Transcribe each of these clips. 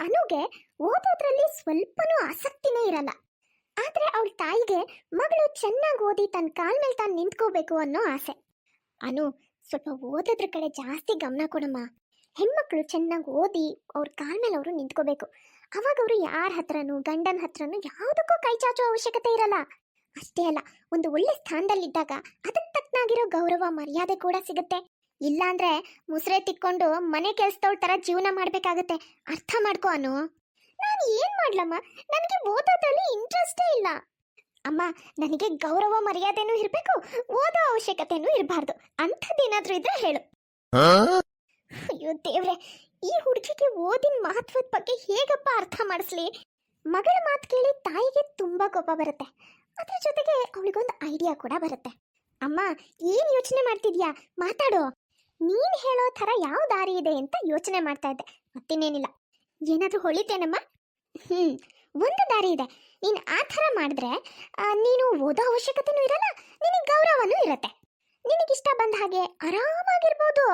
ಅನುಗೆ ಓದೋದ್ರಲ್ಲಿ ಸ್ವಲ್ಪನೂ ಆಸಕ್ತಿನೇ ಇರಲ್ಲ. ಆದ್ರೆ ಅವಳ ತಾಯಿಗೆ ಮಗಳು ಚೆನ್ನಾಗಿ ಓದಿ ತನ್ನ ಕಾಲ್ ಮೇಲೆ ತಾನು ನಿಂತ್ಕೋಬೇಕು ಅನ್ನೋ ಆಸೆ. ಅನು, ಸ್ವಲ್ಪ ಓದೋದ್ರ ಕಡೆ ಜಾಸ್ತಿ ಗಮನ ಕೊಡಮ್ಮ. ಹೆಣ್ಮಕ್ಳು ಚೆನ್ನಾಗಿ ಓದಿ ಅವ್ರ ಕಾಲ್ ಮೇಲೆ ಅವರು ನಿಂತ್ಕೋಬೇಕು. ಅವಾಗ ಅವರು ಯಾರ ಹತ್ರನೂ, ಗಂಡನ ಹತ್ರನೂ ಯಾವುದಕ್ಕೂ ಕೈ ಚಾಚೋ ಅವಶ್ಯಕತೆ ಇರಲ್ಲ. ಅಷ್ಟೇ ಅಲ್ಲ, ಒಂದು ಒಳ್ಳೆ ಸ್ಥಾನದಲ್ಲಿದ್ದಾಗ ಅದಕ್ಕೆ ತಕ್ಕನಾಗಿರೋ ಗೌರವ, ಮರ್ಯಾದೆ ಕೂಡ ಸಿಗುತ್ತೆ. ಇಲ್ಲಾಂದ್ರೆ ಮುಸ್ರೆ ತಿಕ್ಕೊಂಡು ಮನೆ ಕೆಲ್ಸದವಳ ತರ ಜೀವನ ಮಾಡ್ಬೇಕಾಗತ್ತೆ. ಅರ್ಥ ಮಾಡ್ಕೋ ಅನು. ನಾನು ಏನ್ ಮಾಡ್ಲಮ್ಮ? ನನಗೆ ಓದೋದ್ರಲ್ಲಿ ಇಂಟ್ರೆಸ್ಟೇ ಇಲ್ಲ. ಅಮ್ಮ ನನಗೆ ಗೌರವ ಮರ್ಯಾದೆನೂ ಇರಬೇಕು ಓದೋ ಅವಶ್ಯಕತೆನೂ ಇರಬಾರ್ದು. ಅಂಥದ್ದೇನಾದ್ರೂ ಇದ್ರೆ ಹೇಳು. ಅಯ್ಯೋ ದೇವ್ರೆ ಈ ಹುಡುಗಿಗೆ ಓದಿನ ಮಹತ್ವದ ಬಗ್ಗೆ ಹೇಗಪ್ಪ ಅರ್ಥ ಮಾಡಿಸ್ಲಿ? ಮಗಳ ಮಾತು ಕೇಳಿ ತಾಯಿಗೆ ತುಂಬಾ ಕೋಪ ಬರುತ್ತೆ. ಅದ್ರ ಜೊತೆಗೆ ಅವಳಿಗೊಂದು ಐಡಿಯಾ ಕೂಡ ಬರುತ್ತೆ. ಅಮ್ಮ ಏನ್ ಯೋಚನೆ ಮಾಡ್ತಿದ್ಯಾ? ಮಾತಾಡೋ. ನೀನ್ ಹೇಳೋ ಥರ ಯಾವ ದಾರಿ ಇದೆ ಅಂತ ಯೋಚನೆ ಮಾಡ್ತಾ ಇದ್ದೆ, ಮತ್ತಿನ್ನೇನಿಲ್ಲ. ಏನಾದರೂ ಹೊಳಿತೇನಮ್ಮ? ಹ್ಮ್, ಒಂದು ದಾರಿ ಇದೆ. ನೀನ್ ಆ ಥರ ಮಾಡಿದ್ರೆ ನೀನು ಓದೋ ಅವಶ್ಯಕತೆನೂ ಇರಲ್ಲ, ನಿನಗೆ ಗೌರವನೂ ಇರತ್ತೆ. ನಿನಗಿಷ್ಟ ಬಂದ ಹಾಗೆ ಆರಾಮಾಗಿರ್ಬೋದು.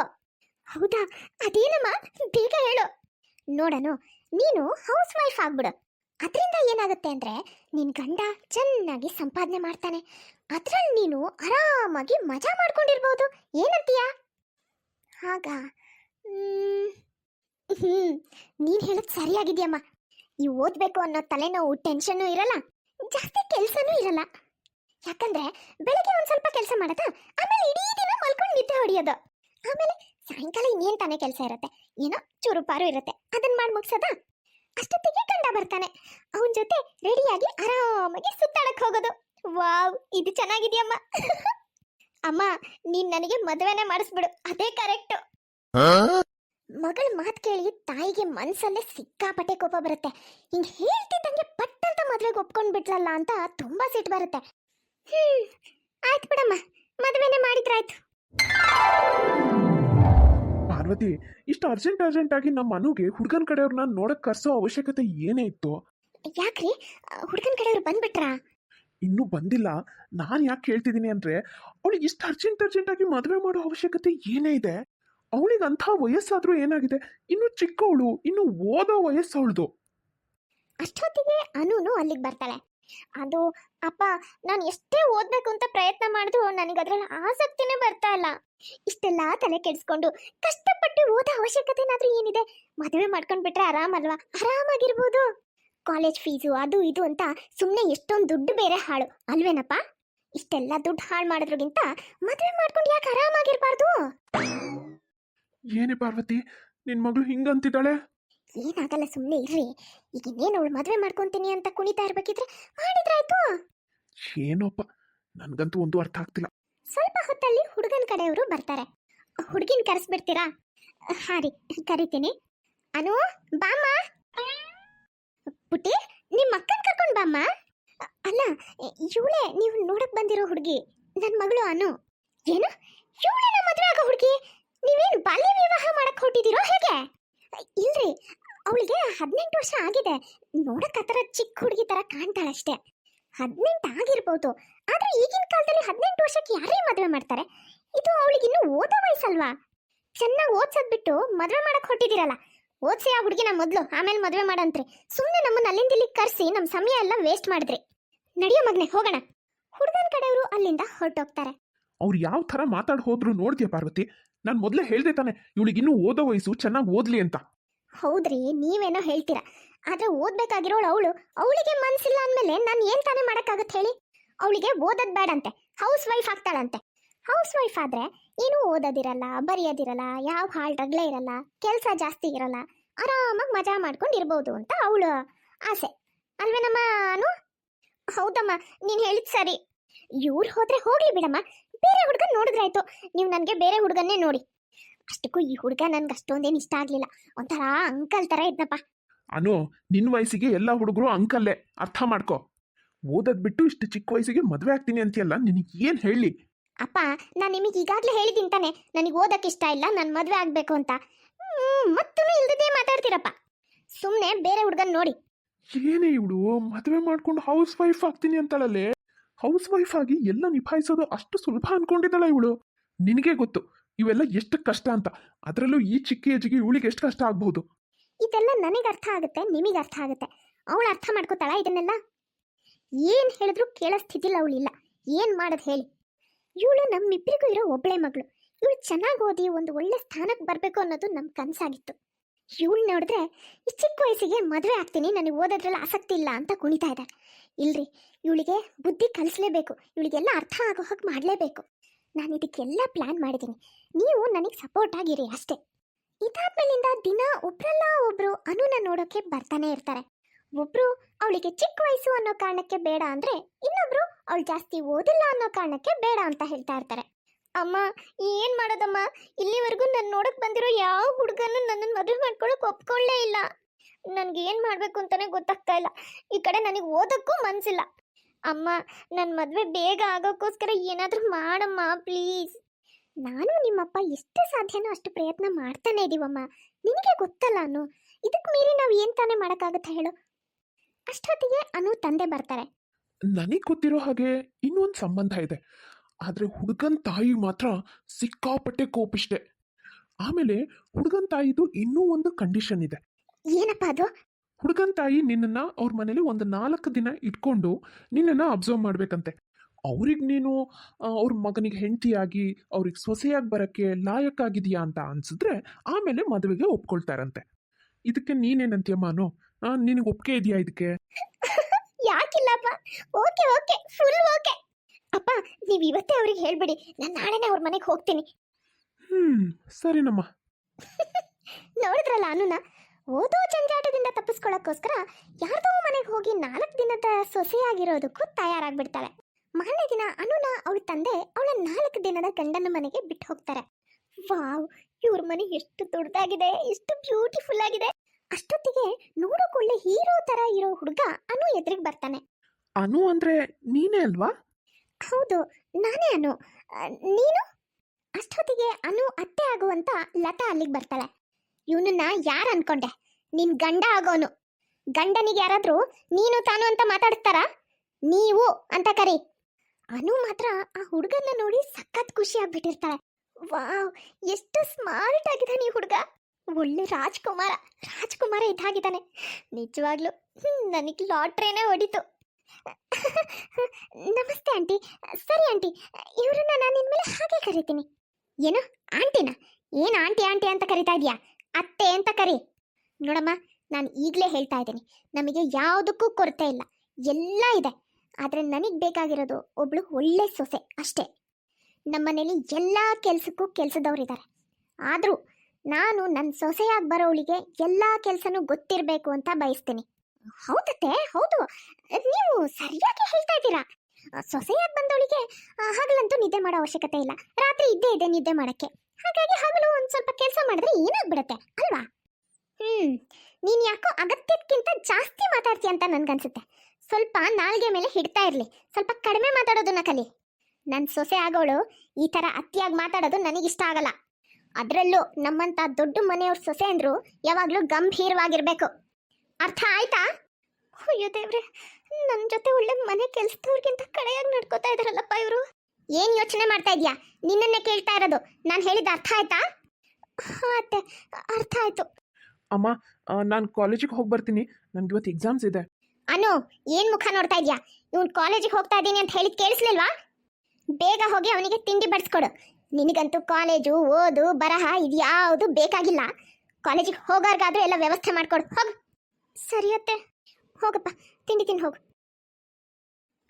ಹೌದಾ? ಅದೇನಮ್ಮ? ಬೇಗ ಹೇಳು. ನೋಡನು, ನೀನು ಹೌಸ್ ವೈಫ್ ಆಗ್ಬಿಡು. ಅದರಿಂದ ಏನಾಗುತ್ತೆ ಅಂದ್ರೆ, ನಿನ್ ಗಂಡ ಚೆನ್ನಾಗಿ ಸಂಪಾದನೆ ಮಾಡ್ತಾನೆ. ಅದ್ರಲ್ಲಿ ನೀನು ಆರಾಮಾಗಿ ಮಜಾ ಮಾಡ್ಕೊಂಡಿರ್ಬೋದು. ಏನಂತೀಯ? ಹಾಗ ಹ್ಮ್ ನೀನ್ ಹೇಳೋದು ಸರಿಯಾಗಿದ್ಯಮ್ಮ. ಈ ಓದ್ಬೇಕು ಅನ್ನೋ ತಲೆನೋವು ಟೆನ್ಷನ್ನು ಇರಲ್ಲ, ಜಾಸ್ತಿ ಕೆಲ್ಸನೂ ಇರಲ್ಲ. ಯಾಕಂದ್ರೆ ಬೆಳಗ್ಗೆ ಒಂದ್ ಸ್ವಲ್ಪ ಕೆಲಸ ಮಾಡತ್ತ ಆಮೇಲೆ ಇಡೀ ದಿನ ಮಲ್ಕೊಂಡು ನಿದ್ದೆ ಹೊಡಿಯೋದು. ಆಮೇಲೆ ಸಾಯಂಕಾಲ ಇನ್ನೇನ್ ತಾನೇ ಕೆಲಸ ಇರುತ್ತೆ, ಏನೋ ಚೂರುಪಾರು ಇರುತ್ತೆ ಅದನ್ನ ಮಾಡಿ ಮುಗ್ಸದ? ಅಷ್ಟೊತ್ತಿಗೆ ಕಂಡ ಬರ್ತಾನೆ. ಅವನ ಜೊತೆ ರೆಡಿಯಾಗಿ ಆರಾಮಾಗಿ ಸುತ್ತಾಡಕ್ ಹೋಗೋದು. ವಾವ್, ಇದು ಚೆನ್ನಾಗಿದ್ಯಮ್ಮ. ಅಮ್ಮ ನೀನ್ ನನಗೆ ಮದುವೆನೇ ಮಾಡಿಸ್ಬಿಡು. ಅದೇ ಕರೆಕ್ಟ್. ಮಗಳ ಮಾತು ಕೇಳಿ ತಾಯಿಗೆ ಮನ್ಸಲ್ಲೇ ಸಿಕ್ಕಾಪಟ್ಟೆ ಕೋಪ ಬರುತ್ತೆ. ಹಿಂಗ್ ಹೇಳ್ತಿದ್ದಂಗೆ ಪಟ್ಟಂತ ಮದ್ವೆಗೆ ಒಪ್ಕೊಂಡ್ ಬಿಟ್ಲಲ್ಲ ಅಂತ ತುಂಬಾ ಸಿಟ್ಟು ಬರುತ್ತೆ. ಹ್ಮ್ ಆಯ್ತು ಬಿಡಮ್ಮ. ಮದುವೆನೆ ಮಾಡಿದ್ರಾಯ್ತು. ಪಾರ್ವತಿ ಇಷ್ಟು ಅರ್ಜೆಂಟ್ ಅರ್ಜೆಂಟ್ ಆಗಿ ನಮ್ಮ ಮನುಗೆ ಹುಡುಗನ ಕಡೆಯವ್ರನ್ನ ನೋಡಕ್ ಕರ್ಸೋ ಅವಶ್ಯಕತೆ ಏನೇ ಇತ್ತು? ಯಾಕ್ರಿ? ಹುಡುಗನ ಕಡೆಯವ್ರು ಬಂದ್ಬಿಟ್ರಾ? ಇನ್ನೂ ಬಂದಿಲ್ಲ. ನಾನು ಯಾಕೆ ಕೇಳ್ತಿದ್ದೀನಿ ಅಂದರೆ ಅವಳಿಗೆ ಇಷ್ಟು ಅರ್ಜೆಂಟ್ ಅರ್ಜೆಂಟಾಗಿ ಮದುವೆ ಮಾಡೋ ಅವಶ್ಯಕತೆ ಏನೇ ಇದೆ. ಅವಳಿಗೆ ಅಂಥ ವಯಸ್ಸಾದರೂ ಏನಾಗಿದೆ? ಇನ್ನು ಚಿಕ್ಕವಳು, ಇನ್ನು ಓದೋ ವಯಸ್ಸು ಅವಳದು. ಅಷ್ಟೊತ್ತಿಗೆ ಅನುನು ಅಲ್ಲಿಗೆ ಬರ್ತಾಳೆ. ಅದು, ಅಪ್ಪ, ನಾನು ಎಷ್ಟೇ ಓದ್ಬೇಕು ಅಂತ ಪ್ರಯತ್ನ ಮಾಡಿದ್ರು ನನಗೆ ಅದ್ರಲ್ಲಿ ಆಸಕ್ತಿನೇ ಬರ್ತಾ ಇಲ್ಲ. ಇಷ್ಟೆಲ್ಲ ತಲೆ ಕೆಡಿಸ್ಕೊಂಡು ಕಷ್ಟಪಟ್ಟು ಓದೋ ಅವಶ್ಯಕತೆ ಏನಾದ್ರೂ ಏನಿದೆ? ಮದುವೆ ಮಾಡ್ಕೊಂಡ್ಬಿಟ್ರೆ ಆರಾಮಲ್ವಾ? ಆರಾಮಾಗಿರ್ಬೋದು. ಕಾಲೇಜ್ ಫೀಸು ಅದು ಇದು ಅಂತ ಸುಮ್ಮನೆ ಎಷ್ಟೊಂದು ದುಡ್ಡು ಬೇರೆ ಹಾಳು. ಅಲ್ವೇನಪ್ಪ? ಇಷ್ಟೆಲ್ಲ ದುಡ್ಡು ಹಾಳು ಮಾಡೋದ್ರಗಿಂತ ಮದುವೆ ಮಾಡ್ಕೊಂಡು ಯಾಕೆ ಆರಾಮಾಗಿರ್ಬಾರ್ದು? ಏನೇ ಪಾರ್ವತಿ ನಿನ್ ಮಗಳು ಹಿಂಗಂತಿದ್ದಾಳೆ? ಏನಾಗಲ್ಲ ಸುಮ್ಮನೆ ಇರ್ರಿ. ಈಗ ಇನ್ನೇನು ಅವಳು ಮದುವೆ ಮಾಡ್ಕೊಂತೀನಿ ಅಂತ ಕುಣಿತಾ ಇರ್ಬೇಕಿದ್ರೆ ಮಾಡಿದ್ರಾಯ್ತು. ಏನೋಪ್ಪ ನನ್ಗಂತೂ ಒಂದು ಅರ್ಥ ಆಗ್ತಿಲ್ಲ. ಸ್ವಲ್ಪ ಹೊತ್ತಲ್ಲಿ ಹುಡುಗನ ಕಡೆಯವರು ಬರ್ತಾರೆ. ಹುಡುಗಿನ ಕರೆಸ್ಬಿಡ್ತೀರಾ? ಹಾ ರೀ ಕರಿತೀನಿ. ಅನು ಬಾಮ್ಮ. ಪುಟ್ಟಿ ನಿಮ್ಮ ಅಕ್ಕನ ಕರ್ಕೊಂಡು ಬಾಮ್ಮ. ಅಲ್ಲ, ಇವಳೇ ನೀವು ನೋಡಕ್ ಬಂದಿರೋ ಹುಡುಗಿ ನನ್ನ ಮಗಳು ಅನು. ಏನು? ಇವಳೆನ ಮದುವೆ ಆಗೋ ಹುಡುಗಿ. ನೀವೇನು ಬಾಲ್ಯ ವಿವಾಹ ಮಾಡಕ್ ಹೊಟ್ಟಿದ್ದೀರೋ ಹೇಗೆ? ಇಲ್ರಿ, ಅವಳಿಗೆ ಹದಿನೆಂಟು ವರ್ಷ ಆಗಿದೆ. ನೋಡಕ್ ಆ ಥರ ಚಿಕ್ಕ ಹುಡುಗಿ ತರ ಕಾಣ್ತಾಳಷ್ಟೇ ಹದಿನೆಂಟು ಆಗಿರ್ಬೋದು, ಆದ್ರೆ ಈಗಿನ ಕಾಲದಲ್ಲಿ ಹದಿನೆಂಟು ವರ್ಷಕ್ಕೆ ಯಾರೇ ಮದುವೆ ಮಾಡ್ತಾರೆ? ಇದು ಅವಳಿಗೆ ಇನ್ನೂ ಓದೋ ವಯಸ್ಸಲ್ವಾ? ಚೆನ್ನಾಗಿ ಓದ್ಸದ್ಬಿಟ್ಟು ಮದುವೆ ಮಾಡಕ್ ಹೊಟ್ಟಿದ್ದೀರಲ್ಲ ಓದ್ಸಿ ಆ ಹುಡುಗಿನ ಮೊದಲು ಆಮೇಲೆ ಮದುವೆ ಮಾಡಂತ್ರಿ. ಸುಮ್ಮನೆ ನಮ್ಮನ್ನ ಅಲ್ಲಿಂದ ಇಲ್ಲಿ ಕರೆಸಿ ನಮ್ಮ ಸಮಯ ಎಲ್ಲ ವೇಸ್ಟ್ ಮಾಡಿದ್ರಿ. ನಡಿಯೋ ಮಗ್ನೆ ಹೋಗೋಣ. ಹುಡುಗನ ಕಡೆಯವರು ಅಲ್ಲಿಂದ ಹೊರಟೋಗ್ತಾರೆ. ಅವ್ರು ಯಾವ ಥರ ಮಾತಾಡ್ ಹೋದ್ರು ನೋಡ್ತೀಯ ಪಾರ್ವತಿ? ನಾನು ಮೊದಲೇ ಹೇಳ್ದೆ ತಾನೆ ಇವಳಿಗಿನ್ನೂ ಓದೋ ವಯಸ್ಸು ಚೆನ್ನಾಗಿ ಓದ್ಲಿ ಅಂತ. ಹೌದ್ರಿ ನೀವೇನೋ ಹೇಳ್ತೀರಾ. ಆದ್ರೆ ಓದ್ಬೇಕಾಗಿರೋಳು ಅವಳು ಅವಳಿಗೆ ಮನ್ಸಿಲ್ಲ ಅಂದ್ಮೇಲೆ ನಾನು ಏನ್ ತಾನೇ ಮಾಡಕ್ಕಾಗತ್ತೆ ಹೇಳಿ? ಅವಳಿಗೆ ಓದದ್ ಬೇಡಂತೆ ಹೌಸ್ ವೈಫ್ ಆಗ್ತಾಳಂತೆ. ಹೌಸ್ ವೈಫ್ ಆದರೆ ಏನೂ ಓದೋದಿರಲ್ಲ, ಬರೆಯೋದಿರಲ್ಲ, ಯಾವ ಹಾಳ್ ಇರಲ್ಲ, ಕೆಲಸ ಜಾಸ್ತಿ ಇರಲ್ಲ, ಆರಾಮಾಗಿ ಮಜಾ ಮಾಡ್ಕೊಂಡು ಇರ್ಬೋದು ಅಂತ ಅವಳು ಆಸೆ. ಅಲ್ವೇನಮ್ಮ ಅನು? ಹೌದಮ್ಮ, ನೀನು ಹೇಳಿದ್ ಸರಿ. ಇವ್ರು ಹೋದ್ರೆ ಹೋಗ್ಲಿ ಬಿಡಮ್ಮ, ಬೇರೆ ಹುಡುಗನ್ ನೋಡಿದ್ರಾಯ್ತು, ನೀವು ನನಗೆ ಬೇರೆ ಹುಡುಗನ್ನೇ ನೋಡಿ. ಅಷ್ಟಕ್ಕೂ ಈ ಹುಡುಗ ನನ್ಗೆ ಅಷ್ಟೊಂದೇನು ಇಷ್ಟ ಆಗ್ಲಿಲ್ಲ, ಒಂಥರ ಅಂಕಲ್ ತರ ಇದ್ದಪ್ಪ ಅನು ನಿನ್ನ ವಯಸ್ಸಿಗೆ ಎಲ್ಲ ಹುಡುಗರು ಅಂಕಲ್ಲೇ, ಅರ್ಥ ಮಾಡ್ಕೊ. ಓದದ್ ಬಿಟ್ಟು ಇಷ್ಟು ಚಿಕ್ಕ ವಯಸ್ಸಿಗೆ ಮದುವೆ ಆಗ್ತೀನಿ ಅಂತೀಯಲ್ಲ, ನಿನಗೆ ಏನು ಹೇಳಿ ಅಪ್ಪ ನಾನು ನಿಮಗೆ ಈಗಾಗಲೇ ಹೇಳಿದ್ದೀನಿ ತಾನೆ. ನನಗೆ ಓದಕ್ಕೆ ಇಷ್ಟ ಇಲ್ಲ ನಾನು ಮದುವೆ ಆಗಬೇಕು ಅಂತ. ಮತ್ತೂ ಇಲ್ದಿದ್ದೇ ಮಾತಾಡ್ತೀರಪ್ಪ. ಸುಮ್ಮನೆ ಬೇರೆ ಹುಡುಗನ್ ನೋಡಿ. ಏನೇ ಇವಳು ಮದುವೆ ಮಾಡ್ಕೊಂಡು ಹೌಸ್ ವೈಫ್ ಆಗ್ತೀನಿ ಅಂತಾಳಲ್ಲೇ? ಹೌಸ್ ವೈಫ್ ಆಗಿ ಎಲ್ಲ ನಿಭಾಯಿಸೋದು ಅಷ್ಟು ಸುಲಭ ಅನ್ಕೊಂಡಿದ್ದಾಳ ಇವಳು. ನಿನಗೆ ಗೊತ್ತು ಇವೆಲ್ಲ ಎಷ್ಟು ಕಷ್ಟ ಅಂತ. ಅದರಲ್ಲೂ ಈ ಚಿಕ್ಕ ಏಜಿಗೆ ಇವಳಿಗೆ ಎಷ್ಟು ಕಷ್ಟ ಆಗ್ಬಹುದು ಇದೆಲ್ಲ ನನಗೆ ಅರ್ಥ ಆಗುತ್ತೆ ನಿಮಗೆ ಅರ್ಥ ಆಗುತ್ತೆ. ಅವಳು ಅರ್ಥ ಮಾಡ್ಕೋತಾಳ ಇದನ್ನೆಲ್ಲ? ಏನು ಹೇಳಿದ್ರು ಕೇಳೋ ಸ್ಥಿತಿಲಿ ಅವಳಿಲ್ಲ. ಏನು ಮಾಡೋದು ಹೇಳಿ. ಇವಳು ನಮ್ಮಿಬ್ಬರಿಗೂ ಇರೋ ಒಬ್ಬಳೆ ಮಗಳು. ಇವಳು ಚೆನ್ನಾಗಿ ಓದಿ ಒಂದು ಒಳ್ಳೆ ಸ್ಥಾನಕ್ಕೆ ಬರಬೇಕು ಅನ್ನೋದು ನಮ್ಮ ಕನಸಾಗಿತ್ತು. ಇವಳು ನೋಡಿದ್ರೆ, ಈ ಚಿಕ್ಕ ವಯಸ್ಸಿಗೆ ಮದುವೆ ಆಗ್ತೀನಿ, ನನಗೆ ಓದೋದ್ರಲ್ಲಿ ಆಸಕ್ತಿ ಇಲ್ಲ ಅಂತ ಕುಣಿತಾ ಇದ್ದಾರೆ ಇಲ್ರಿ, ಇವಳಿಗೆ ಬುದ್ಧಿ ಕಲಿಸ್ಲೇಬೇಕು. ಇವಳಿಗೆಲ್ಲ ಅರ್ಥ ಆಗೋ ಹಾಗೆ ಮಾಡಲೇಬೇಕು. ನಾನು ಇದಕ್ಕೆಲ್ಲ ಪ್ಲ್ಯಾನ್ ಮಾಡಿದ್ದೀನಿ ನೀವು ನನಗೆ ಸಪೋರ್ಟ್ ಆಗಿರಿ ಅಷ್ಟೇ. ಇದಾದ್ಮೇಲಿಂದ ದಿನ ಒಬ್ರಲ್ಲ ಒಬ್ರು ಅನುನ ನೋಡೋಕೆ ಬರ್ತಾನೆ ಇರ್ತಾರೆ. ಒಬ್ರು ಅವಳಿಗೆ ಚಿಕ್ಕ ವಯಸ್ಸು ಅನ್ನೋ ಕಾರಣಕ್ಕೆ ಬೇಡ ಅಂದ್ರೆ ಇನ್ನೊಬ್ರು ಅವಳು ಜಾಸ್ತಿ ಓದಿಲ್ಲ ಅನ್ನೋ ಕಾರಣಕ್ಕೆ ಬೇಡ ಅಂತ ಹೇಳ್ತಾ ಇರ್ತಾರೆ. ಅಮ್ಮ, ಏನು ಮಾಡೋದಮ್ಮ? ಇಲ್ಲಿವರೆಗೂ ನಾನು ನೋಡಕ್ ಬಂದಿರೋ ಯಾವ ಹುಡುಗನೂ ನನ್ನನ್ನು ಮದುವೆ ಮಾಡ್ಕೊಳಕ್ ಒಪ್ಕೊಳ್ಳೇ ಇಲ್ಲ. ನನ್ಗೆ ಏನು ಮಾಡಬೇಕು ಅಂತಾನೆ ಗೊತ್ತಾಗ್ತಾ ಇಲ್ಲ. ಈ ಕಡೆ ನನಗೆ ಓದಕ್ಕೂ ಮನಸ್ಸಿಲ್ಲ ಅಮ್ಮ ನನ್ನ ಮದುವೆ ಬೇಗ ಆಗೋಕ್ಕೋಸ್ಕರ ಏನಾದರೂ ಮಾಡಮ್ಮ, ಪ್ಲೀಸ್. ನಾನು ನಿಮ್ಮಪ್ಪ ಎಷ್ಟು ಸಾಧ್ಯನೋ ಅಷ್ಟು ಪ್ರಯತ್ನ ಮಾಡ್ತಾನೆ ಇದೀವಮ್ಮ. ನಿನಗೆ ಗೊತ್ತಲ್ಲ ಅನು. ಇದಕ್ಕೆ ಮೀರಿ ನಾವು ಏನು ತಾನೇ ಮಾಡೋಕ್ಕಾಗುತ್ತೆ ಹೇಳು. ಅಷ್ಟೊತ್ತಿಗೆ ಅನು ತಂದೆ ಬರ್ತಾರೆ. ನನಗೆ ಗೊತ್ತಿರೋ ಹಾಗೆ ಇನ್ನೊಂದು ಸಂಬಂಧ ಇದೆ. ಆದರೆ ಹುಡುಗನ ತಾಯಿ ಮಾತ್ರ ಸಿಕ್ಕಾಪಟ್ಟೆ ಕೋಪಿಷ್ಟೆ ಆಮೇಲೆ ಹುಡುಗನ ತಾಯಿದು ಇನ್ನೂ ಒಂದು ಕಂಡೀಷನ್ ಇದೆ. ಏನಪ್ಪ ಅದು? ಹುಡುಗನ ತಾಯಿ ನಿನ್ನನ್ನು ಅವ್ರ ಮನೇಲಿ ಒಂದು ನಾಲ್ಕು ದಿನ ಇಟ್ಕೊಂಡು ನಿನ್ನನ್ನು ಅಬ್ಸರ್ವ್ ಮಾಡಬೇಕಂತೆ. ಅವ್ರಿಗೆ ನೀನು ಅವ್ರ ಮಗನಿಗೆ ಹೆಂಡತಿಯಾಗಿ ಅವ್ರಿಗೆ ಸೊಸೆಯಾಗಿ ಬರೋಕ್ಕೆ ಲಾಯಕ್ಕಾಗಿದೆಯಾ ಅಂತ ಅನ್ಸಿದ್ರೆ ಆಮೇಲೆ ಮದುವೆಗೆ ಒಪ್ಕೊಳ್ತಾರಂತೆ. ಇದಕ್ಕೆ ನೀನೇನಂತೀಯ ಮಾನು? ನಿನಗೆ ಒಪ್ಪಿಗೆ ಇದೆಯಾ ಇದಕ್ಕೆ? ಯಾಕಿಲ್ಲಪ್ಪ ಓಕೆ ಓಕೆ ಫುಲ್ ಓಕೆ. ಅಪ್ಪ ನೀವು ಇವತ್ತೇ ಅವ್ರಿಗೆ ಹೇಳ್ಬಿಡಿ. ನಾನು ನಾಳೆನೇ ಅವ್ರ ಮನೆಗೆ ಹೋಗ್ತೀನಿ. ಹ್ಮ್ ಸರಿನಮ್ಮ ನೋಡಿದ್ರಲ್ಲ ಅನುನ? ಓದೋ ಜಂಜಾಟದಿಂದ ತಪ್ಪಿಸ್ಕೊಳ್ಳೋಕ್ಕೋಸ್ಕರ ಯಾರ್ದೋ ಮನೆಗೆ ಹೋಗಿ ನಾಲ್ಕು ದಿನದ ಸೊಸೆಯಾಗಿರೋದಕ್ಕೂ ತಯಾರಾಗ್ಬಿಡ್ತಾಳೆ. ಮಾರನೇ ದಿನ ಅನುನ ಅವಳ ತಂದೆ ಅವಳ ನಾಲ್ಕು ದಿನದ ಗಂಡನ ಮನೆಗೆ ಬಿಟ್ಟು ಹೋಗ್ತಾರೆ. ವಾವ್ ಇವ್ರ ಮನೆ ಎಷ್ಟು ದೊಡ್ಡದಾಗಿದೆ ಎಷ್ಟು ಬ್ಯೂಟಿಫುಲ್ ಆಗಿದೆ. ಅಷ್ಟೊತ್ತಿಗೆ ನೋಡೋಕೊಳ್ಳೆ ಹೀರೋ ತರ ಇರೋ ಹುಡುಗ ಅನು ಎದುರಿಗೆ ಬರ್ತಾನೆ. ಅನು ಅಂದ್ರೆ ನೀನೇ ಅಲ್ವಾ? ಹೌದು ನಾನೇ ಅನು. ಆ, ನೀನು? ಅಷ್ಟೊತ್ತಿಗೆ ಅನು ಅತ್ತೆ ಆಗುವಂತ ಲತಾ ಅಲ್ಲಿಗೆ ಬರ್ತಾಳೆ. ಇವನನ್ನ ಯಾರು ಅನ್ಕೊಂಡೆ? ನಿನ್ ಗಂಡ ಆಗೋನು. ಗಂಡನಿಗೆ ಯಾರಾದ್ರೂ ನೀನು ತಾನು ಅಂತ ಮಾತಾಡ್ತಾರಾ ನೀವು ಅಂತ ಕರಿ. ಅನು ಮಾತ್ರ ಆ ಹುಡುಗನ್ನ ನೋಡಿ ಸಖತ್ ಖುಷಿ ಆಗ್ಬಿಟ್ಟಿರ್ತಾಳೆ. ವಾವ್ ಎಷ್ಟು ಸ್ಮಾರ್ಟ್ ಆಗಿದ್ದಾನೆ ಈ ಹುಡುಗ. ಒಳ್ಳೆ ರಾಜ್ಕುಮಾರ ರಾಜ್ಕುಮಾರ ಇದ್ದಾಗಿದ್ದಾನೆ. ನಿಜವಾಗ್ಲೂ ನನಗೆ ಲಾಟ್ರೇನೇ ಹೊಡಿತು. ನಮಸ್ತೆ ಆಂಟಿ, ಸರಿ ಆಂಟಿ, ಇವರನ್ನ ನಾನು ಇನ್ಮೇಲೆ ಹಾಗೆ ಕರಿತೀನಿ. ಏನು, ಆಂಟಿನ? ಏನು ಆಂಟಿ ಆಂಟಿ ಅಂತ ಕರಿತಾ ಇದೀಯಾ ಅತ್ತೆ ಅಂತ ಕರಿ. ನೋಡಮ್ಮ, ನಾನು ಈಗಲೇ ಹೇಳ್ತಾ ಇದ್ದೀನಿ, ನಮಗೆ ಯಾವುದಕ್ಕೂ ಕೊರತೆ ಇಲ್ಲ. ಎಲ್ಲ ಇದೆ, ಆದರೆ ನನಗೆ ಬೇಕಾಗಿರೋದು ಒಬ್ಳು ಒಳ್ಳೆ ಸೊಸೆ ಅಷ್ಟೇ. ನಮ್ಮನೇಲಿ ಎಲ್ಲ ಕೆಲಸಕ್ಕೂ ಕೆಲಸದವರಿದ್ದಾರೆ. ಆದರೂ ನಾನು ನನ್ನ ಸೊಸೆಯಾಗಿ ಬರೋವಳಿಗೆ ಎಲ್ಲ ಕೆಲಸನೂ ಗೊತ್ತಿರಬೇಕು ಅಂತ ಬಯಸ್ತೀನಿ. ಹೌದತ್ತೆ, ಹೌದು. ನೀವು ಸರಿಯಾಗಿ ಹೇಳ್ತಾ ಇದ್ದೀರಾ? ಸೊಸೆಯಾಗಿ ಬಂದವಳಿಗೆ ಹಗಲಂತೂ ನಿದ್ದೆ ಮಾಡೋ ಅವಶ್ಯಕತೆ ಇಲ್ಲ. ರಾತ್ರಿ ಇದ್ದೇ ಇದೆ ನಿದ್ದೆ ಮಾಡಕ್ಕೆ. ಹಾಗಾಗಿ ಹಗಲು ಒಂದು ಸ್ವಲ್ಪ ಕೆಲಸ ಮಾಡಿದ್ರೆ ಏನಾಗ್ಬಿಡತ್ತೆ, ಅಲ್ವಾ? ಹ್ಮ್, ನೀನ್ ಯಾಕೋ ಅಗತ್ಯಕ್ಕಿಂತ ಜಾಸ್ತಿ ಮಾತಾಡ್ತೀಯ ಅಂತ ನನ್ಗನ್ಸುತ್ತೆ. ಸ್ವಲ್ಪ ನಾಲ್ಗೆ ಮೇಲೆ ಹಿಡ್ತಾ ಇರ್ಲಿ. ಸ್ವಲ್ಪ ಕಡಿಮೆ ಮಾತಾಡೋದನ್ನ ಕಲಿ. ನನ್ ಸೊಸೆ ಆಗೋಳು ಈ ತರ ಅತಿಯಾಗಿ ಮಾತಾಡೋದು ನನಗಿಷ್ಟ ಆಗಲ್ಲ. ಅದರಲ್ಲೂ ನಮ್ಮಂತ ದೊಡ್ಡ ಮನೆಯವ್ರ ಸೊಸೆ ಅಂದ್ರು ಯಾವಾಗ್ಲೂ ಗಂಭೀರವಾಗಿರ್ಬೇಕು. ಅರ್ಥ ಆಯ್ತಾ? ಅಯ್ಯೋ ದೇವ್ರೆ ನನ್ನ ಜೊತೆ ಒಳ್ಳೆ ಮನೆ ಕೆಲ್ಸದವ್ರಿಗಿಂತ ಕಡೆಯಾಗಿ ನಡ್ಕೋತಾ ಇದಾರಲ್ಲಪ್ಪ ಇವರು. ಏನ್ ಯೋಚನೆ ಮಾಡ್ತಾ ಇದೀಯಾ? ನಿನ್ನನ್ನೇ ಕೇಳ್ತಾ ಇರೋದು. ನಾನು ಹೇಳಿದ ಅರ್ಥ ಆಯ್ತಾ? ಹಾ ಅತ್ತೆ ಅರ್ಥ ಆಯ್ತು. ಅಮ್ಮ ನಾನು ಕಾಲೇಜಿಗೆ ಹೋಗಿ ಬರ್ತೀನಿ. ನನ್ಗೆ ಇವತ್ತು ಎಕ್ಸಾಮ್ಸ್ ಇದೆ. ಅನು ಏನ್ ಮುಖ ನೋಡ್ತಾ ಇದ್ಯಾ? ಇವ್ನು ಕಾಲೇಜಿಗೆ ಹೋಗ್ತಾ ಇದ್ದೀನಿ ಅಂತ ಹೇಳಿದ್ ಕೇಳಿಸ್ಲಿಲ್ವಾ? ಬೇಗ ಹೋಗಿ ಅವನಿಗೆ ತಿಂಡಿ ಬಡಿಸ್ಕೊಡು. ನಿನಗಂತೂ ಕಾಲೇಜು ಓದು, ಬರಹ ಇದ್ಯಾವುದು ಬೇಕಾಗಿಲ್ಲ. ಕಾಲೇಜಿಗೆ ಹೋಗೋರ್ಗಾದ್ರೂ ಎಲ್ಲ ವ್ಯವಸ್ಥೆ ಮಾಡ್ಕೊಡು. ಹೋಗು. ಸರಿಯತ್ತೆ ಹೋಗಪ್ಪ. ತಿಂಡಿ ತಿಂದು ಹೋಗು.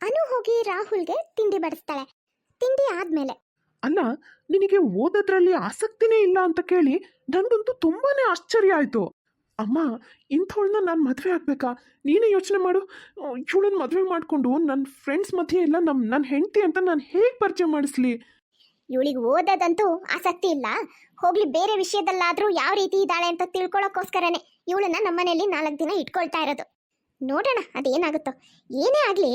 ಅನು ಹೋಗಿ ರಾಹುಲ್ಗೆ ತಿಂಡಿ ಬಡಿಸ್ತಾಳೆ. ತಿಂಡಿ ಆದ್ಮೇಲೆ. ಅಲ್ಲ ನಿನಗೆ ಓದೋದ್ರಲ್ಲಿ ಆಸಕ್ತಿನೇ ಇಲ್ಲ ಅಂತ ಕೇಳಿ ನನಗಂತೂ ತುಂಬಾನೇ ಆಶ್ಚರ್ಯ ಆಯಿತು. ಅಮ್ಮ, ಇಂಥವಳನ್ನ ನಾನು ಮದುವೆ ಆಗ್ಬೇಕಾ? ನೀನೇ ಯೋಚನೆ ಮಾಡು. ಇವಳನ್ನ ಮದುವೆ ಮಾಡಿಕೊಂಡು ನನ್ನ ಫ್ರೆಂಡ್ಸ್ ಮಧ್ಯೆ ಎಲ್ಲ ನಮ್ಮ ನನ್ನ ಹೆಂಡತಿ ಅಂತ ನಾನು ಹೇಗೆ ಪರಿಚಯ ಮಾಡಿಸ್ಲಿ? ಇವಳಿಗೆ ಓದೋದಂತೂ ಆಸಕ್ತಿ ಇಲ್ಲ. ಹೋಗ್ಲಿ ಬೇರೆ ವಿಷಯದಲ್ಲಾದ್ರೂ ಯಾವ ರೀತಿ ಇದ್ದಾಳೆ ಅಂತ ತಿಳ್ಕೊಳ್ಳೋಕ್ಕೋಸ್ಕರನೇ ಇವಳನ್ನ ನಮ್ಮನೆಯಲ್ಲಿ ನಾಲ್ಕು ದಿನ ಇಟ್ಕೊಳ್ತಾ ಇರೋದು. ನೋಡೋಣ ಅದೇನಾಗುತ್ತೋ. ಏನೇ ಆಗಲಿ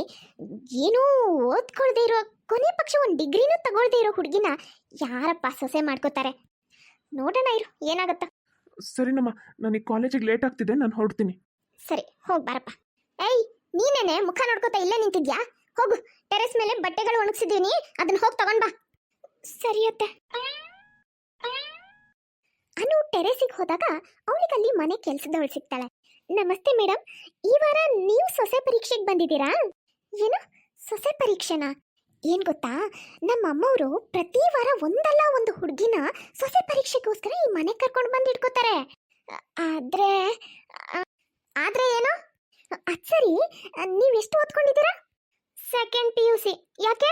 ಏನೂ ಓದ್ಕೊಳ್ದೆ ಇರೋ ಕೊನೆ ಪಕ್ಷ ಒಂದು ಡಿಗ್ರಿನೂ ತಗೊಳ್ದೆ ಇರೋ ಹುಡುಗಿನ ಯಾರಪ್ಪ ಸೊಸೆ ಮಾಡ್ಕೋತಾರೆ? ನೋಡೋಣ ಇರು ಏನಾಗುತ್ತೋ. ಸರಿನಮ್ಮ ನನಗೆ ಕಾಲೇಜಿಗೆ ಲೇಟ್ ಆಗ್ತಿದೆ ನಾನು ಹೊರಡ್ತೀನಿ. ಸರಿ ಹೋಗಿ ಬಾರಪ್ಪ. ಏಯ್ ನೀನೇನೆ ಮುಖ ನೋಡ್ಕೋತಾ ಇಲ್ಲೇ ನಿಂತಿದ್ಯಾ? ಹೋಗು ಟೆರೆಸ್ ಮೇಲೆ ಬಟ್ಟೆಗಳು ಒಣಗಿಸಿದೀನಿ ಅದನ್ನ ಹೋಗಿ ತಗೊಂಡ್ ಬಾ. ಸರಿಯತ್ತೆ ಅನು ಟೆರೆಸಿಗೆ ಹೋದಾಗ ಅವಳಿಗಲ್ಲಿ ಮನೆ ಕೆಲಸದವಳು ಸಿಗ್ತಾಳೆ. ನಮಸ್ತೆ ಮೇಡಮ್ ಈ ವಾರ ನೀವು ಸೊಸೆ ಪರೀಕ್ಷೆಗೆ ಬಂದಿದ್ದೀರಾ? ಏನು? ಸೊಸೆ ಪರೀಕ್ಷೆನಾ? ಏನ್ ಗೊತ್ತಾ? ನಮ್ಮ ಅಮ್ಮವರು ಪ್ರತಿ ವಾರ ಒಂದಲ್ಲ ಒಂದು ಹುಡುಗಿನ ಸೊಸೆ ಪರೀಕ್ಷೆಗೋಸ್ಕರ ಈ ಮನೆ ಕರ್ಕೊಂಡು ಬಂದು ಇಟ್ಕೋತಾರೆ ಆದ್ರೆ ಆದ್ರೆ ಏನು? ಅದ್ ಸರಿ, ನೀವೆಷ್ಟು ಓದ್ಕೊಂಡಿದ್ದೀರಾ? Second P U C. ಯಾಕೆ?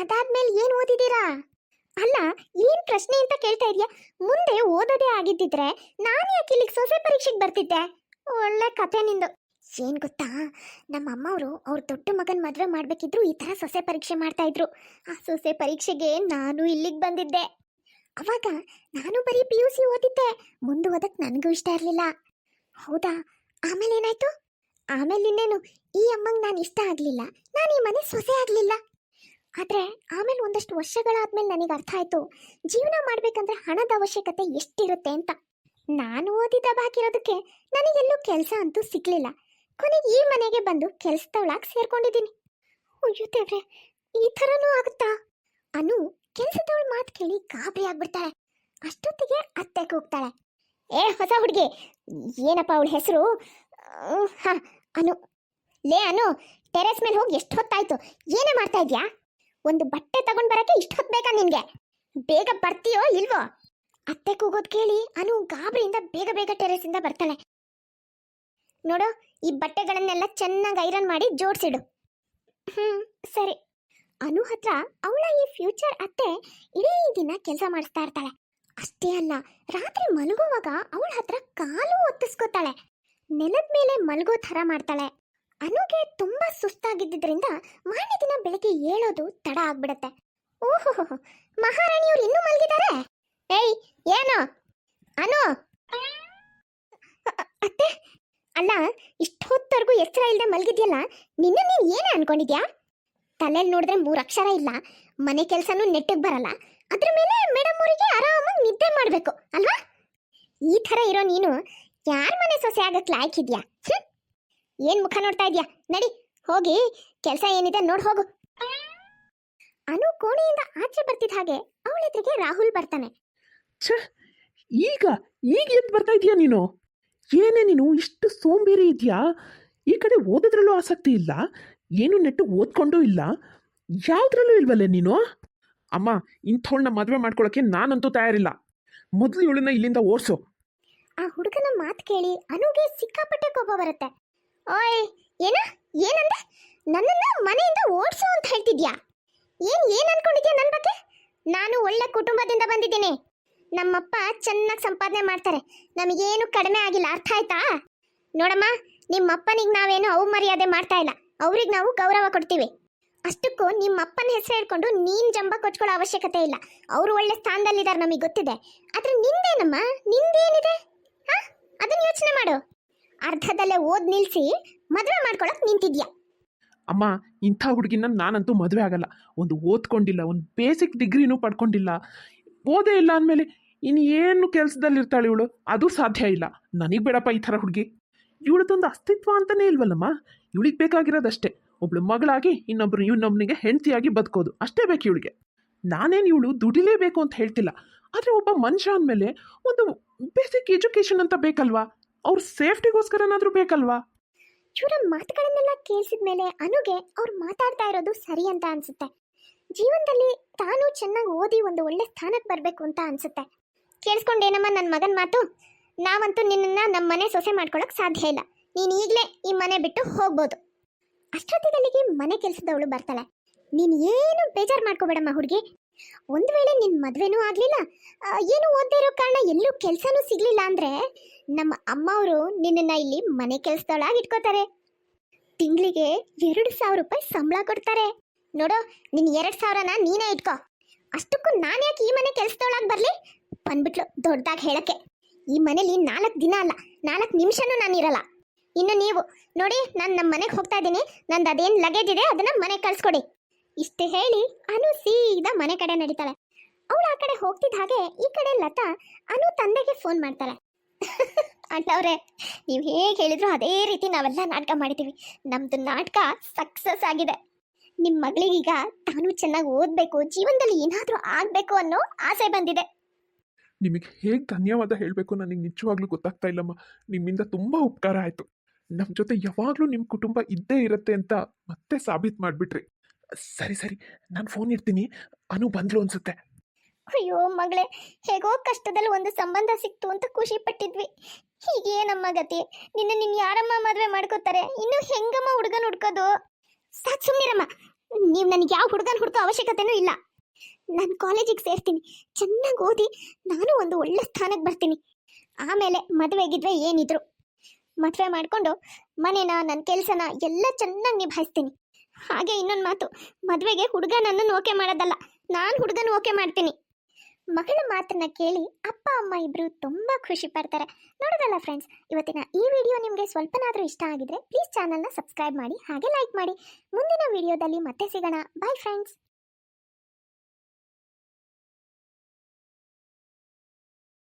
ಅದಾದ್ಮೇಲೆ ಏನು ಓದಿದ್ದೀರಾ? ಅಲ್ಲ, ಏನ್ ಪ್ರಶ್ನೆ ಅಂತ ಕೇಳ್ತಾ ಇದೀಯಾ? ಮುಂದೆ ಓದೋದೇ ಆಗಿದ್ದಿದ್ರೆ ನಾನು ಯಾಕೆ ಇಲ್ಲಿಗೆ ಸೊಸೆ ಪರೀಕ್ಷೆಗೆ ಬರ್ತಿದ್ದೆ? ಒಳ್ಳೆ ಕಥೆ ನಿಂದು. ಏನ್ ಗೊತ್ತಾ? ನಮ್ಮ ಅಮ್ಮವರು ಅವ್ರ ದೊಡ್ಡ ಮಗನ ಮದುವೆ ಮಾಡ್ಬೇಕಿದ್ರು ಈ ತರ ಸೊಸೆ ಪರೀಕ್ಷೆ ಮಾಡ್ತಾ ಇದ್ರು. ಆ ಸೊಸೆ ಪರೀಕ್ಷೆಗೆ ನಾನು ಇಲ್ಲಿಗೆ ಬಂದಿದ್ದೆ. ಅವಾಗ ನಾನು ಬರೀ ಪಿ ಯು ಸಿ ಓದಿದ್ದೆ. ಮುಂದೆ ಓದಕ್ ನನಗೂ ಇಷ್ಟ ಇರಲಿಲ್ಲ. ಹೌದಾ? ಆಮೇಲೆ ಏನಾಯ್ತು? ಆಮೇಲೆ ಇನ್ನೇನು, ಈ ಅಮ್ಮಂಗೆ ನಾನು ಇಷ್ಟ ಆಗಲಿಲ್ಲ. ನಾನು ಈ ಮನೆ ಸೊಸೆ ಆಗಲಿಲ್ಲ. ಆದರೆ ಆಮೇಲೆ ಒಂದಷ್ಟು ವರ್ಷಗಳಾದ್ಮೇಲೆ ನನಗೆ ಅರ್ಥ ಆಯಿತು. ಜೀವನ ಮಾಡಬೇಕಂದ್ರೆ ಹಣದ ಅವಶ್ಯಕತೆ ಎಷ್ಟಿರುತ್ತೆ ಅಂತ. ನಾನು ಓದಿದ ಬಾಕಿರೋದಕ್ಕೆ ನನಗೆಲ್ಲೂ ಕೆಲಸ ಅಂತೂ ಸಿಗ್ಲಿಲ್ಲ. ಕೊನೆಗೆ ಈ ಮನೆಗೆ ಬಂದು ಕೆಲಸದವಳಾಗಿ ಸೇರ್ಕೊಂಡಿದ್ದೀನಿ. ಅಯ್ಯೋ ದೇವ್ರೆ, ಈ ಥರನೂ ಆಗುತ್ತಾ? ಅನು ಕೆಲಸದವಳ ಮಾತು ಕೇಳಿ ಗಾಬರಿ ಆಗ್ಬಿಡ್ತಾಳೆ. ಅಷ್ಟೊತ್ತಿಗೆ ಅತ್ತೆ ಹೋಗ್ತಾಳೆ. ಏ, ಹೊಸ ಹುಡುಗಿ, ಏನಪ್ಪ ಅವಳ ಹೆಸರು? ಹಾ, ಅನು. ಲೇ, ಅನು, ಟೆರೆಸ್ ಮೇಲೆ ಹೋಗಿ ಎಷ್ಟು ಹೊತ್ತಾಯ್ತು? ಏನೇ ಮಾಡ್ತಾ ಇದ್ಯಾ? ಒಂದು ಬಟ್ಟೆ ತಗೊಂಡ್ ಬರಕ್ಕೆ ಇಷ್ಟು ಹೊತ್ತು ಬೇಕಾ ನಿನ್ಗೆ? ಬೇಗ ಬರ್ತೀಯೋ ಇಲ್ವೋ? ಅತ್ತೆ ಕೂಗೋದ್ ಕೇಳಿ ಅನು ಗಾಬರಿಯಿಂದ ಬೇಗ ಬೇಗ ಟೆರೆಸ್ ಇಂದ ಬರ್ತಾಳೆ ನೋಡು, ಈ ಬಟ್ಟೆಗಳನ್ನೆಲ್ಲ ಚೆನ್ನಾಗಿ ಐರನ್ ಮಾಡಿ ಜೋಡಿಸಿಡು. ಹ್ಮ್, ಸರಿ. ಅನು ಹತ್ರ ಅವಳ ಈ ಫ್ಯೂಚರ್ ಅತ್ತೆ ಇಡೀ ದಿನ ಕೆಲಸ ಮಾಡಿಸ್ತಾ ಇರ್ತಾಳೆ. ಅಷ್ಟೇ ಅಲ್ಲ, ರಾತ್ರಿ ಮಲಗುವಾಗ ಅವಳ ಹತ್ರ ಕಾಲು ಒತ್ತಿಸ್ಕೋತಾಳೆ. ನೆಲದ ಮೇಲೆ ಮಲಗೋ ಥರ ಮಾಡ್ತಾಳೆ. ಅನುಗೆ ತುಂಬಾ ಸುಸ್ತಾಗಿದ್ದರಿಂದ ಮಾರನೇ ದಿನ ಬೆಳಿಗ್ಗೆ ಏಳೋದು ತಡ ಆಗ್ಬಿಡತ್ತೆ. ಓಹೋ ಮಹಾರಾಣಿಯವ್ರು ಇನ್ನೂ ಮಲಗಿದ್ದಾರೆ ಏಯ್, ಏನು? ಅನು? ಅತ್ತೆ, ಅಲ್ಲ, ಇಷ್ಟೊತ್ತವರೆಗೂ ಎಚ್ಚರ ಇಲ್ಲದೆ ಮಲಗಿದ್ಯಲ್ಲ, ನಿನ್ನ ನೀನು ಏನೇ ಅನ್ಕೊಂಡಿದ್ಯಾ? ತಲೆಯಲ್ಲಿ ನೋಡಿದ್ರೆ ಮೂರು ಅಕ್ಷರ ಇಲ್ಲ, ಮನೆ ಕೆಲಸನೂ ನೆಟ್ಟಿಗೆ ಬರಲ್ಲ, ಅದ್ರ ಮೇಲೆ ಮೇಡಮ್ ಅವರಿಗೆ ಆರಾಮಾಗಿ ನಿದ್ದೆ ಮಾಡಬೇಕು, ಅಲ್ವಾ? ಈ ಥರ ಇರೋ ನೀನು ಯಾರ ಮನೆ ಸೊಸೆ ಆಗಕ್ಕೆ ಲಾಯ್ಕಿದ್ಯಾ ಹ್ಮ್? ಏನ್ ಮುಖ ನೋಡ್ತಾ ಇದ್ಯಾ? ನಡಿ ಹೋಗಿ. ಕೆಲಸ ಏನಿದೆ ನೋಡ್ ಹೋಗು. ಅನು ಕೋಣೆಯಿಂದ ಆಚೆ ಬರ್ತಿದ್ದ ಹಾಗೆ ಅವಳ ಎದುರಿಗೆ ರಾಹುಲ್ ಬರ್ತಾನೆ. ಛೇ ಈಗ ಈಗ ಎದ್ದು ಬರ್ತಾ ಇದೀಯಾ ನೀನು? ಏನೇ ನೀನು ಇಷ್ಟು ಸೋಂಬೇರಿ ಇದೆಯಾ? ಈ ಕಡೆ ಓದೋದ್ರಲ್ಲೂ ಆಸಕ್ತಿ ಇಲ್ಲ ಏನು ನೆಟ್ಟು ಓದ್ಕೊಂಡು ಇಲ್ಲ. ಯಾವುದ್ರಲ್ಲೂ ಇಲ್ವಲ್ಲೇ ನೀನು? ಅಮ್ಮ ಇಂಥವಳನ್ನ ಮದುವೆ ಮಾಡ್ಕೊಳಕ್ಕೆ ನಾನಂತೂ ತಯಾರಿಲ್ಲ. ಮೊದಲು ಇವಳನ್ನ ಇಲ್ಲಿಂದ ಓಡಿಸು ಆ ಹುಡುಗನ ಮಾತು ಕೇಳಿ ಅನುಗೆ ಸಿಕ್ಕಾಪಟ್ಟೆ ಕೋಪ ಬರುತ್ತೆ. ಓಯ್ ಏನ? ಏನಂದೆ? ನನ್ನನ್ನ ಮನೆಯಿಂದ ಓಡಿಸು ಅಂತ ಹೇಳ್ತಿದ್ಯಾ? ಏನ್ ಏನ್ ಅನ್ಕೊಂಡಿದ್ಯಾ ನನ್ನ ಬಗ್ಗೆ? ನಾನು ಒಳ್ಳೆ ಕುಟುಂಬದಿಂದ ಬಂದಿದ್ದೀನಿ. ನಮ್ಮಪ್ಪ ಚೆನ್ನಾಗಿ ಸಂಪಾದನೆ ಮಾಡ್ತಾರೆ. ನಮಗೇನು ಕಡಿಮೆ ಆಗಿಲ್ಲ. ಅರ್ಥ ಆಯ್ತಾ? ನೋಡಮ್ಮ, ನಿಮ್ಮಪ್ಪನಿಗೆ ನಾವೇನು ಅವಮರ್ಯಾದೆ ಮಾಡ್ತಾ ಇಲ್ಲ. ಅವ್ರಿಗೆ ನಾವು ಗೌರವ ಕೊಡ್ತೀವಿ. ಅಷ್ಟಕ್ಕೂ ನಿಮ್ಮಪ್ಪನ ಹೆಸರು ಹೇಳ್ಕೊಂಡು ನೀನ್ ಜಂಬ ಕೊಚ್ಕೊಳ್ಳೋ ಅವಶ್ಯಕತೆ ಇಲ್ಲ. ಅವರು ಒಳ್ಳೆ ಸ್ಥಾನದಲ್ಲಿದ್ದಾರೆ ನಮಗೆ ಗೊತ್ತಿದೆ. ಆದ್ರೆ ನಿಂದೇನಮ್ಮ? ನಿಂದೇನಿದೆ? ಹಾ? ಅದನ್ನ ಯೋಚನೆ ಮಾಡು. ಅರ್ಧದಲ್ಲೇ ಓದ್ ನಿಲ್ಸಿ ಮದುವೆ ಮಾಡ್ಕೊಳಕ್ ನಿಂತಿದ್ಯಾ? ಅಮ್ಮ, ಇಂಥ ಹುಡುಗಿನ ನಾನಂತೂ ಮದುವೆ ಆಗಲ್ಲ. ಒಂದು ಓದ್ಕೊಂಡಿಲ್ಲ, ಒಂದು ಬೇಸಿಕ್ ಡಿಗ್ರಿನೂ ಪಡ್ಕೊಂಡಿಲ್ಲ. ಓದೇ ಇಲ್ಲ ಅಂದಮೇಲೆ ಇನ್ನು ಏನು ಕೆಲಸದಲ್ಲಿ ಇರ್ತಾಳೆ ಇವಳು? ಅದು ಸಾಧ್ಯ ಇಲ್ಲ. ನನಗೆ ಬೇಡಪ್ಪ ಈ ಥರ ಹುಡುಗಿ. ಇವಳದೊಂದು ಅಸ್ತಿತ್ವ ಅಂತಲೇ ಇಲ್ವಲ್ಲಮ್ಮ? ಇವಳಿಗೆ ಬೇಕಾಗಿರೋದಷ್ಟೇ. ಒಬ್ಳು ಮಗಳಾಗಿ ಇನ್ನೊಬ್ರು ಇನ್ನೊಬ್ಬನಿಗೆ ಹೆಂಡತಿಯಾಗಿ ಬದುಕೋದು. ಅಷ್ಟೇ ಬೇಕು ಇವಳಿಗೆ. ನಾನೇನು ಇವಳು ದುಡಿಲೇಬೇಕು ಅಂತ ಹೇಳ್ತಿಲ್ಲ. ಆದರೆ ಒಬ್ಬ ಮನುಷ್ಯ ಅಂದಮೇಲೆ ಒಂದು ಬೇಸಿಕ್ ಎಜುಕೇಷನ್ ಅಂತ ಬೇಕಲ್ವಾ? ಅವ್ರ ಸೇಫ್ಟಿಗೋಸ್ಕರನಾದರೂ ಬೇಕಲ್ವಾ? ಇವರ ಮಾತುಗಳನ್ನೆಲ್ಲ ಕೇಳಿಸಿದ ಮೇಲೆ ಅನುಗೆ ಅವ್ರು ಮಾತಾಡ್ತಾ ಇರೋದು ಸರಿ ಅಂತ ಅನ್ಸುತ್ತೆ. ಜೀವನದಲ್ಲಿ ತಾನು ಚೆನ್ನಾಗಿ ಓದಿ ಒಂದು ಒಳ್ಳೆ ಸ್ಥಾನಕ್ಕೆ ಬರಬೇಕು ಅಂತ ಅನ್ಸುತ್ತೆ. ಕೇಳಿಸ್ಕೊಂಡೇನಮ್ಮ ನನ್ನ ಮಗನ ಮಾತು? ನಾವಂತೂ ನಿನ್ನನ್ನು ನಮ್ಮ ಮನೆ ಸೊಸೆ ಮಾಡ್ಕೊಳ್ಳೋಕೆ ಸಾಧ್ಯ ಇಲ್ಲ. ನೀನು ಈಗಲೇ ಈ ಮನೆ ಬಿಟ್ಟು ಹೋಗ್ಬೋದು. ಅಷ್ಟೊತ್ತಿಗಲ್ಲಿಗೆ ಮನೆ ಕೆಲಸದವಳು ಬರ್ತಾಳೆ. ನೀನು ಏನು ಬೇಜಾರು ಮಾಡ್ಕೋಬೇಡಮ್ಮ ಹುಡುಗಿ. ಒಂದು ವೇಳೆ ನಿನ್ನ ಮದುವೆನೂ ಆಗಲಿಲ್ಲ ಏನು ಓದದೇ ಕಾರಣ ಎಲ್ಲೂ ಕೆಲಸನೂ ಸಿಗ್ಲಿಲ್ಲ ಅಂದ್ರೆ ನಮ್ಮ ಅಮ್ಮ ಅವರು ನಿನ್ನನ್ನ ಇಲ್ಲಿ ಮನೆ ಕೆಲಸದೊಳಗೆ ಇಟ್ಕೋತಾರೆ. ತಿಂಗಳಿಗೆ ಎರಡು ಸಾವಿರ ರೂಪಾಯಿ ಸಂಬಳ ಕೊಡ್ತಾರೆ. ನೋಡು, ನಿನ್ ಎರಡ್ ಸಾವಿರನ ನೀನೇ ಇಟ್ಕೋ. ಅಷ್ಟಕ್ಕೂ ನಾನು ಯಾಕೆ ಈ ಮನೆ ಕೆಲಸದೊಳಗೆ ಬರ್ಲಿ? ಬಂದ್ಬಿಟ್ಲು ದೊಡ್ಡದಾಗಿ ಹೇಳಕ್ಕೆ. ಈ ಮನೇಲಿ ನಾಲ್ಕು ದಿನ ಅಲ್ಲ, ನಾಲ್ಕು ನಿಮಿಷನೂ ನಾನು ಇರಲ್ಲ. ಇನ್ನು ನೀವು, ನೋಡಿ, ನಾನು ನಮ್ಮ ಮನೆಗೆ ಹೋಗ್ತಾ ಇದ್ದೀನಿ. ನಂದು ಅದೇನು ಲಗೇಜ್ ಇದೆ, ಅದನ್ನ ಮನೆಗೆ ಕಳ್ಸ್ಕೊಡಿ. ಇಷ್ಟು ಹೇಳಿ ಅನು ಸೀದಾ ಮನೆ ಕಡೆ ನಡೀತಾಳೆ. ಅವಳು ಆ ಕಡೆ ಹೋಗ್ತಿದ್ದ ಹಾಗೆ ಈ ಕಡೆ ಲತಾ ಅನು ತಂದೆಗೆ ಫೋನ್ ಮಾಡ್ತಾಳೆ. ಅಣ್ಣವ್ರೆ, ನೀವು ಹೇಗೆ ಹೇಳಿದ್ರು ಅದೇ ರೀತಿ ನಾವೆಲ್ಲ ನಾಟಕ ಮಾಡಿದ್ದೀವಿ ನಮ್ಮದು ನಾಟಕ ಸಕ್ಸಸ್ ಆಗಿದೆ. ನಿಮ್ಮ ಮಗಳಿಗೀಗ ತಾನು ಚೆನ್ನಾಗಿ ಓದಬೇಕು, ಜೀವನದಲ್ಲಿ ಏನಾದರೂ ಆಗಬೇಕು ಅನ್ನೋ ಆಸೆ ಬಂದಿದೆ. ನಿಮಗೆ ಹೇಗೆ ಧನ್ಯವಾದ ಹೇಳಬೇಕು ನನಗೆ ನಿಜವಾಗ್ಲೂ ಗೊತ್ತಾಗ್ತಾ ಇಲ್ಲಮ್ಮ. ನಿಮ್ಮಿಂದ ತುಂಬ ಉಪಕಾರ ಆಯಿತು. ನಮ್ಮ ಜೊತೆ ಯಾವಾಗಲೂ ನಿಮ್ಮ ಕುಟುಂಬ ಇದ್ದೇ ಇರುತ್ತೆ ಅಂತ ಮತ್ತೆ ಸಾಬೀತು ಮಾಡಿಬಿಟ್ರಿ. ಸರಿ ಸರಿ. ನಾನು ಫೋನ್ ಇಡ್ತೀನಿ. ಅನು ಬಂದ್ಲು ಅನ್ಸುತ್ತೆ. ಅಯ್ಯೋ ಮಗಳೇ, ಹೇಗೋ ಕಷ್ಟದಲ್ಲಿ ಒಂದು ಸಂಬಂಧ ಸಿಕ್ತು ಅಂತ ಖುಷಿ ಪಟ್ಟಿದ್ವಿ. ಹೀಗೆ ನಮ್ಮ ಗತಿ. ನಿನ್ನ ನಿನ್ ಯಾರಮ್ಮ ಮದ್ವೆ ಮಾಡ್ಕೋತಾರೆ, ಇನ್ನು ಹೆಂಗಮ್ಮ ಹುಡುಗನ್ ಹುಡ್ಕೋದು? ಸಾಕ್ ಸುಮ್ಮನಿರಮ್ಮ ನೀವು ನನಗೆ ಯಾವ ಹುಡುಗನ ಹುಡ್ಕೋ ಅವಶ್ಯಕತೆನೂ ಇಲ್ಲ. ನಾನು ಕಾಲೇಜಿಗೆ ಸೇರ್ತೀನಿ. ಚೆನ್ನಾಗಿ ಓದಿ, ನಾನು ಒಂದು ಒಳ್ಳೆ ಸ್ಥಾನಕ್ಕೆ ಬರ್ತೀನಿ. ಆಮೇಲೆ ಮದುವೆಗಿದ್ರೆ ಏನಿದ್ರು. ಮದುವೆ ಮಾಡಿಕೊಂಡು ಮನೇನ ನನ್ನ ಕೆಲಸನ ಎಲ್ಲ ಚೆನ್ನಾಗಿ ನಿಭಾಯಿಸ್ತೀನಿ. ಹಾಗೆ ಇನ್ನೊಂದು ಮಾತು, ಮದುವೆಗೆ ಹುಡುಗ ನನ್ನನ್ನು ಓಕೆ ಮಾಡೋದಲ್ಲ, ನಾನು ಹುಡುಗನ ಓಕೆ ಮಾಡ್ತೀನಿ. ಮಗಳ ಮಾತನ್ನ ಕೇಳಿ ಅಪ್ಪ, ಅಮ್ಮ ಇಬ್ರು ತುಂಬ ಖುಷಿ ಪಡ್ತಾರೆ. ನೋಡೋದಲ್ಲ ಫ್ರೆಂಡ್ಸ್ ಇವತ್ತಿನ ಈ ವಿಡಿಯೋ ನಿಮಗೆ ಸ್ವಲ್ಪನಾದರೂ ಇಷ್ಟ ಆಗಿದ್ರೆ ಪ್ಲೀಸ್ ಚಾನಲ್ನ ಸಬ್ಸ್ಕ್ರೈಬ್ ಮಾಡಿ, ಹಾಗೆ ಲೈಕ್ ಮಾಡಿ. ಮುಂದಿನ ವಿಡಿಯೋದಲ್ಲಿ ಮತ್ತೆ ಸಿಗೋಣ. Bye friends